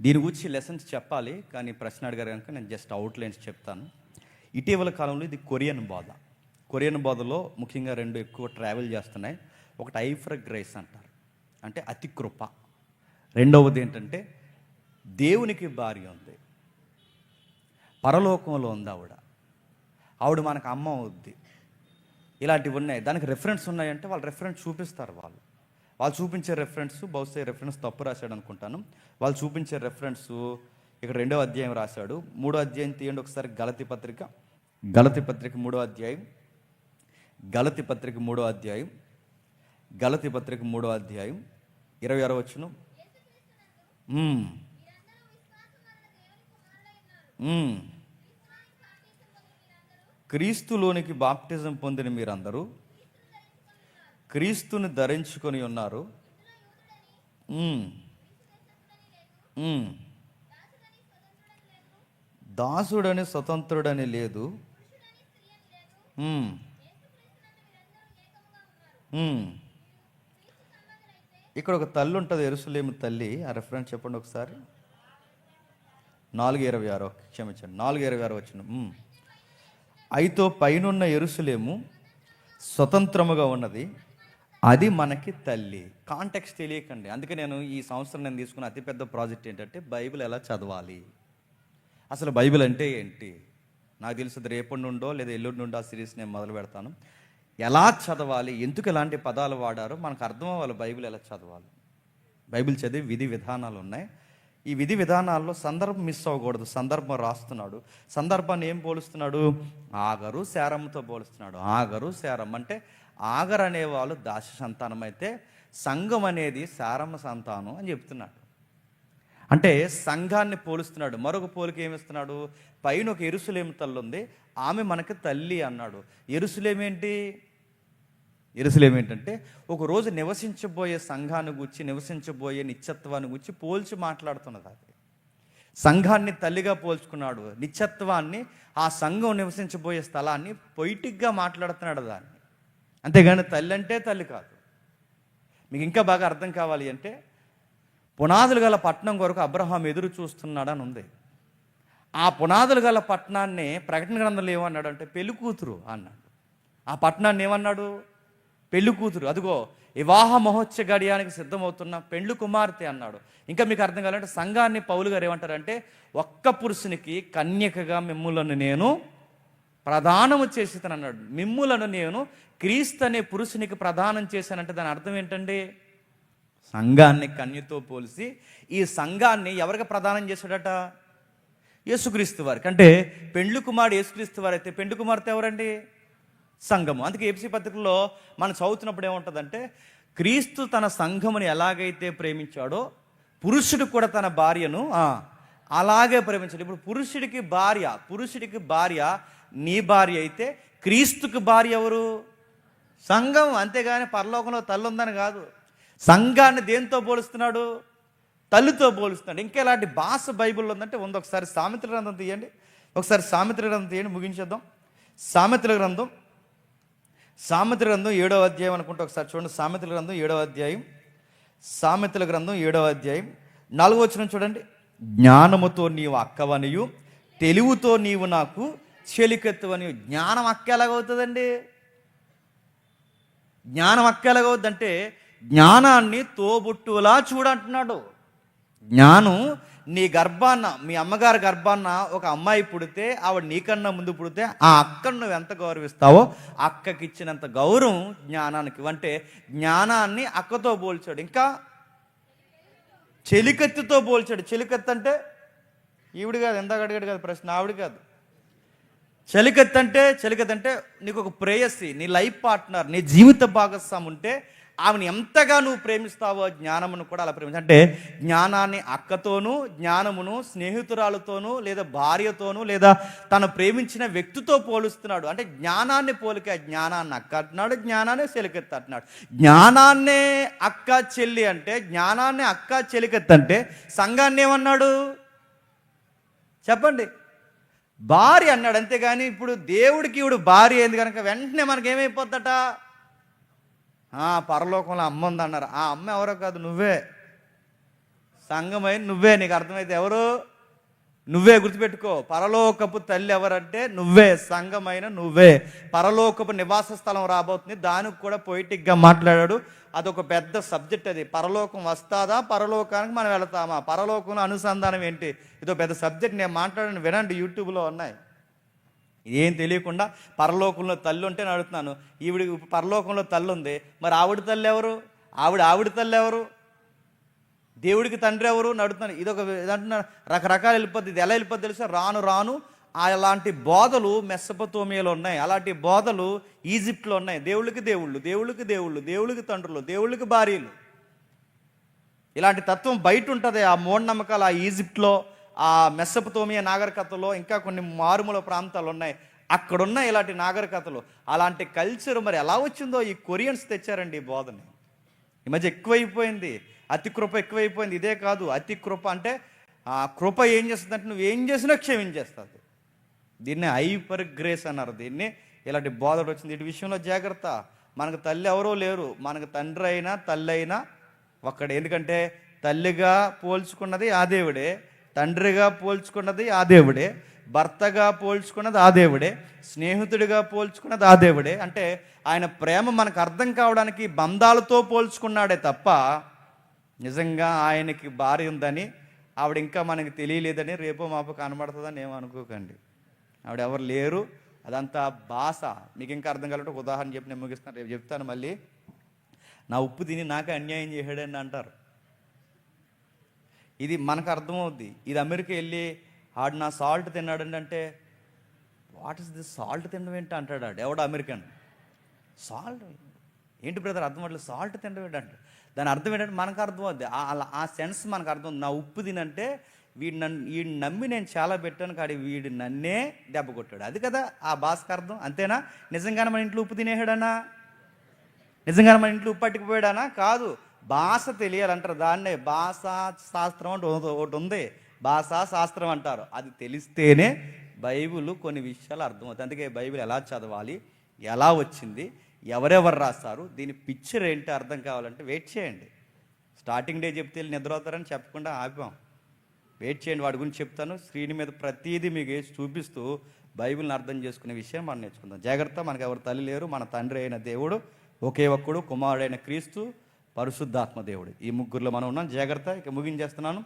దీని గురించి లెసన్స్ చెప్పాలి కానీ ప్రశ్న అడిగారు కనుక నేను జస్ట్ అవుట్లైన్స్ చెప్తాను. ఇటీవల కాలంలో ఇది కొరియన్ బోధ. కొరియన్ బోధలో ముఖ్యంగా రెండు ఎక్కువ ట్రావెల్ చేస్తున్నాయి. ఒకటి ఐఫ్ర గ్రేస్ అంటారు. అంటే అతి కృప. రెండవది ఏంటంటే దేవునికి భార్య ఉంది. పరలోకంలో ఉంది ఆవిడ. ఆవిడ మనకు అమ్మ అవుద్ది ఇలాంటివి ఉన్నాయి. దానికి రెఫరెన్స్ ఉన్నాయంటే వాళ్ళు రెఫరెన్స్ చూపిస్తారు వాళ్ళు. వాళ్ళు చూపించే రెఫరెన్స్ బహుశా రెఫరెన్స్ తప్పు రాశాడు అనుకుంటాను. వాళ్ళు చూపించే రెఫరెన్స్ ఇక్కడ రెండో అధ్యాయం రాశాడు. మూడో అధ్యాయం తీయండి ఒకసారి. గలతి పత్రిక. గలతి పత్రిక మూడో అధ్యాయం. గలతి పత్రిక మూడో అధ్యాయం. గలతి పత్రిక మూడో అధ్యాయం. ఇరవై ఆరో వచ్చును క్రీస్తులోనికి బాప్టిజం పొందిన మీరందరూ క్రీస్తుని ధరించుకొని ఉన్నారు. దాసుడని స్వతంత్రుడని లేదు. ఇక్కడ ఒక తల్లి ఉంటుంది ఎరుసలేము తల్లి. ఆ రెఫరెన్స్ చెప్పండి ఒకసారి. నాలుగు ఇరవై ఆరు క్షమించండి. నాలుగు ఇరవై ఆరు వచ్చిన అయితే పైనున్న ఎరుసలేము స్వతంత్రముగా ఉన్నది. అది మనకి తల్లి. కాంటెక్స్ట్ తెలియకండి. అందుకే నేను ఈ సంవత్సరం నేను తీసుకున్న అతిపెద్ద ప్రాజెక్ట్ ఏంటంటే బైబిల్ ఎలా చదవాలి? అసలు బైబిల్ అంటే ఏంటి? నాకు తెలుసు రేపటి నుండో లేదా ఎల్లుండి నుండో ఆ సిరీస్ నేను మొదలు పెడతాను. ఎలా చదవాలి? ఎందుకు ఎలాంటి పదాలు వాడారో? మనకు అర్థం అవ్వాలి బైబిల్ ఎలా చదవాలి. బైబిల్ చదివి విధి విధానాలు ఉన్నాయి. ఈ విధి విధానాల్లో సందర్భం మిస్ అవ్వకూడదు. సందర్భం రాస్తున్నాడు. సందర్భాన్ని ఏం పోలుస్తున్నాడు? ఆగరు శారమ్మతో పోలుస్తున్నాడు. ఆగరు శారమ్మ అంటే ఆగర్ అనేవాళ్ళు దాస సంతానం అయితే సంఘం అనేది సారమ్మ సంతానం అని చెప్తున్నాడు. అంటే సంఘాన్ని పోలుస్తున్నాడు. మరొక పోలిక ఏమిస్తున్నాడు? పైన ఒక ఎరుసలేమి తల్లి ఉంది. ఆమె మనకి తల్లి అన్నాడు. ఎరుసలేమేంటి ఎరుసలేం ఏంటంటే నివసించబోయే సంఘాన్ని గురించి నివసించబోయే నిత్యత్వాన్ని గురించి పోల్చి మాట్లాడుతున్నది అది సంఘాన్ని తల్లిగా పోల్చుకున్నాడు. నిత్యత్వాన్ని ఆ సంఘం నివసించబోయే స్థలాన్ని పొయిటిక్గా మాట్లాడుతున్నాడు దాన్ని. అంతేగాని తల్లి అంటే తల్లి కాదు. మీకు ఇంకా బాగా అర్థం కావాలి అంటే పునాదులు గల పట్టణం కొరకు అబ్రహాం ఎదురు చూస్తున్నాడని ఉంది. ఆ పునాదులు గల పట్టణాన్ని ప్రకటన గ్రంథంలో ఏమన్నాడు అంటే పెళ్ళి కూతురు అన్నాడు. ఆ పట్టణాన్ని ఏమన్నాడు? పెళ్ళి కూతురు. అదిగో వివాహ మహోత్సవ గడియానికి సిద్ధమవుతున్న పెండ్లు కుమార్తె అన్నాడు. ఇంకా మీకు అర్థం కావాలంటే సంఘాన్ని పౌలు గారు ఏమంటారంటే ఒక్క పురుషునికి కన్యకగా మిమ్ములను నేను ప్రదానము చేసి అన్నాడు మిమ్ములను నేను క్రీస్తు అనే పురుషునికి ప్రదానం చేశానంటే దాని అర్థం ఏంటండి? సంఘాన్ని కన్యతో పోలిసి ఈ సంఘాన్ని ఎవరికి ప్రదానం చేశాడట? యేసుక్రీస్తు వారికి. అంటే పెండ్లు కుమారుడు యేసుక్రీస్తు వారు అయితే పెండ్లు కుమార్తె ఎవరండి? సంఘము. అందుకే ఏపీ పత్రికలో మనం చదువుతున్నప్పుడు ఏముంటుందంటే క్రీస్తు తన సంఘముని ఎలాగైతే ప్రేమించాడో పురుషుడు కూడా తన భార్యను అలాగే ప్రేమించాడు. ఇప్పుడు పురుషుడికి భార్య పురుషుడికి భార్య నీ భార్య అయితే క్రీస్తుకు భార్య ఎవరు? సంఘం అంతేగాని పరలోకంలో తల్లి ఉందని కాదు. సంఘాన్ని దేంతో పోలుస్తున్నాడు? తల్లితో పోలుస్తున్నాడు. ఇంకెలాంటి భాష బైబిల్లో ఉందంటే ఉంది. ఒకసారి సామెతల గ్రంథం తీయండి. ఒకసారి సామెతల గ్రంథం తీయండి. ముగించేద్దాం. సామెతల గ్రంథం. సామెతల గ్రంథం ఏడవ అధ్యాయం అనుకుంటే ఒకసారి చూడండి. సామెతల గ్రంథం ఏడవ అధ్యాయం. సామెతల గ్రంథం ఏడవ అధ్యాయం. నాలుగో వచ్చిన చూడండి. జ్ఞానముతో నీవు అక్కవనియు తెలివితో నీవు నాకు చెలికెత్తువని జ్ఞానం అక్క ఎలాగవుతుందండి? జ్ఞానం అక్క ఎలాగవుద్దంటే జ్ఞానాన్ని తోబుట్టులా చూడంటున్నాడు. జ్ఞానం నీ గర్భాన్న మీ అమ్మగారి గర్భాన్న ఒక అమ్మాయి పుడితే ఆవిడ నీకన్నా ముందు పుడితే ఆ అక్కను నువ్వు ఎంత గౌరవిస్తావో అక్కకి ఇచ్చినంత గౌరవం జ్ఞానానికి. అంటే జ్ఞానాన్ని అక్కతో పోల్చాడు. ఇంకా చెలికత్తితో పోల్చాడు. చెలికత్తి అంటే ఈవిడ కాదు ఎంత అడిగాడు కాదు ప్రశ్న ఆవిడ కాదు. చలికత్ అంటే చలికత్ అంటే నీకు ఒక ప్రేయసి నీ లైఫ్ పార్ట్నర్ నీ జీవిత భాగస్వామి ఉంటే ఆమెను ఎంతగా నువ్వు ప్రేమిస్తావో జ్ఞానమును కూడా అలా ప్రేమించ. అంటే జ్ఞానాన్ని అక్కతోనూ జ్ఞానమును స్నేహితురాలతోనూ లేదా భార్యతోనూ లేదా తను ప్రేమించిన వ్యక్తితో పోలుస్తున్నాడు. అంటే జ్ఞానాన్ని పోలిక జ్ఞానాన్ని అక్క అంటున్నాడు జ్ఞానాన్ని చెలికెత్త అంటున్నాడు. జ్ఞానాన్నే అక్క చెల్లి అంటే జ్ఞానాన్ని అక్క చెలికెత్త అంటే సంఘాన్ని ఏమన్నాడు? చెప్పండి. భార్య అన్నాడు అంతేగాని ఇప్పుడు దేవుడికి ఇవిడు భార్య అయింది కనుక వెంటనే మనకి ఏమైపోద్దట ఆ పరలోకంలో అమ్మ ఉందన్నారు. ఆ అమ్మ ఎవరో కాదు నువ్వే. సంఘమైన నువ్వే నీకు అర్థమైతే ఎవరు? నువ్వే గుర్తుపెట్టుకో. పరలోకపు తల్లి ఎవరంటే నువ్వే సంఘమైన నువ్వే. పరలోకపు నివాస స్థలం రాబోతుంది. దానికి కూడా పొయిటిక్గా మాట్లాడాడు. అదొక పెద్ద సబ్జెక్ట్ అది. పరలోకం వస్తాదా? పరలోకానికి మనం వెళతామా? పరలోకంలో అనుసంధానం ఏంటి? ఇదో పెద్ద సబ్జెక్ట్ నేను మాట్లాడిన వినండి యూట్యూబ్లో ఉన్నాయి. ఏం తెలియకుండా పరలోకంలో తల్లి ఉంటే అడుగుతున్నాను ఈవిడి పరలోకంలో తల్లి ఉంది మరి ఆవిడ తల్లి ఎవరు? ఆవిడ ఆవిడ తల్లి ఎవరు? దేవుడికి తండ్రి ఎవరు? నడుతున్నాను ఇది ఒక రకరకాలు రకరకాల వెళ్ళిపోద్ది ఇది ఎలా వెళ్ళిపోద్ది తెలుసా? రాను రాను అలాంటి బోధలు మెస్సపతోమియలో ఉన్నాయి. అలాంటి బోధలు ఈజిప్ట్లో ఉన్నాయి. దేవుళ్ళకి దేవుళ్ళు దేవుళ్ళకి దేవుళ్ళు దేవుళ్ళకి తండ్రులు దేవుళ్ళకి భార్యలు. ఇలాంటి తత్వం బయట ఉంటుంది ఆ మూఢనమ్మకాలు ఆ ఈజిప్ట్లో ఆ మెస్సపతోమియ నాగరికతలో ఇంకా కొన్ని మారుమూల ప్రాంతాలు ఉన్నాయి. అక్కడున్న ఇలాంటి నాగరికతలు. అలాంటి కల్చర్ మరి ఎలా వచ్చిందో ఈ కొరియన్స్ తెచ్చారండి ఈ బోధని. ఈ మధ్య ఎక్కువైపోయింది. అతి కృప ఎక్కువైపోయింది. ఇదే కాదు అతి కృప అంటే ఆ కృప ఏం చేస్తుందంటే నువ్వు ఏం చేసినా క్షమించేస్తుంది. దీన్ని హైపర్ గ్రేస్ అన్నారు. దీన్ని ఇలాంటి బోధడు వచ్చింది. ఇటు విషయంలో జాగ్రత్త. మనకు తల్లి ఎవరో లేరు. మనకు తండ్రి అయినా తల్లి అయినా ఒక్కడే. ఎందుకంటే తల్లిగా పోల్చుకున్నది ఆ దేవుడే తండ్రిగా పోల్చుకున్నది ఆ దేవుడే భర్తగా పోల్చుకున్నది ఆ దేవుడే స్నేహితుడిగా పోల్చుకున్నది ఆ దేవుడే. అంటే ఆయన ప్రేమ మనకు అర్థం కావడానికి బంధాలతో పోల్చుకున్నాడే తప్ప నిజంగా ఆయనకి భార్య ఉందని ఆవిడ ఇంకా మనకి తెలియలేదని రేపో మాపు కనబడుతుందని ఏమనుకోకండి అనుకోకండి. ఆవిడ ఎవరు లేరు. అదంతా భాష. మీకు ఇంకా అర్థం కాలంటే ఒక ఉదాహరణ చెప్పి నేను ముగిస్తాను రేపు చెప్తాను మళ్ళీ. నా ఉప్పు తిని నాకే అన్యాయం చేశాడని అంటారు. ఇది మనకు అర్థమవుద్ది. ఇది అమెరికా వెళ్ళి ఆడు నా సాల్ట్ తిన్నాడండి అంటే వాట్ ఇస్ దిస్ సాల్ట్ తినడం ఏంటి? అంటాడు ఆడు. ఎవడు అమెరికన్? సాల్ట్ ఏంటి బ్రదర్ అర్థం అవ్వట్లేదు. సాల్ట్ తినడం ఏంటంటే దాని అర్థం ఏంటంటే మనకు అర్థం అవుద్ది ఆ- అలా ఆ సెన్స్ మనకు అర్థం నా ఉప్పు తినంటే వీడు నన్ను వీడిని నమ్మి నేను చాలా పెట్టాను కాడి వీడు నన్నే దెబ్బ కొట్టాడు. అది కదా ఆ భాషకు అర్థం అంతేనా? నిజంగానే మన ఇంట్లో ఉప్పు తినేసాడనా నిజంగానే మన ఇంట్లో ఉప్పు పట్టుకుపోయాడనా కాదు. భాష తెలియాలంటారు దాన్నే. భాష శాస్త్రం అంటే ఒకటి- ఒకటి ఉంది. భాషా శాస్త్రం అంటారు. అది తెలిస్తేనే బైబిల్ కొన్ని విషయాలు అర్థమవుతాయి. అందుకే బైబిల్ ఎలా చదవాలి ఎలా వచ్చింది ఎవరెవరు రాస్తారు దీని పిక్చర్ ఏంటి అర్థం కావాలంటే వెయిట్ చేయండి. స్టార్టింగ్ డే చెప్తే నిద్ర అవుతారని చెప్పకుండా ఆపాం. వెయిట్ చేయండి వాడి గురించి చెప్తాను. స్క్రీన్ మీద ప్రతిదీ మీకు వేసి చూపిస్తూ బైబిల్ని అర్థం చేసుకునే విషయం మనం నేర్చుకుందాం. జాగ్రత్త మనకు ఎవరు తల్లి లేరు మన తండ్రి అయిన దేవుడు ఒకే ఒక్కడు కుమారుడైన క్రీస్తు పరిశుద్ధాత్మ దేవుడు. ఈ ముగ్గురులో మనం ఉన్నాం. జాగ్రత్త ఇక ముగించేస్తున్నాను.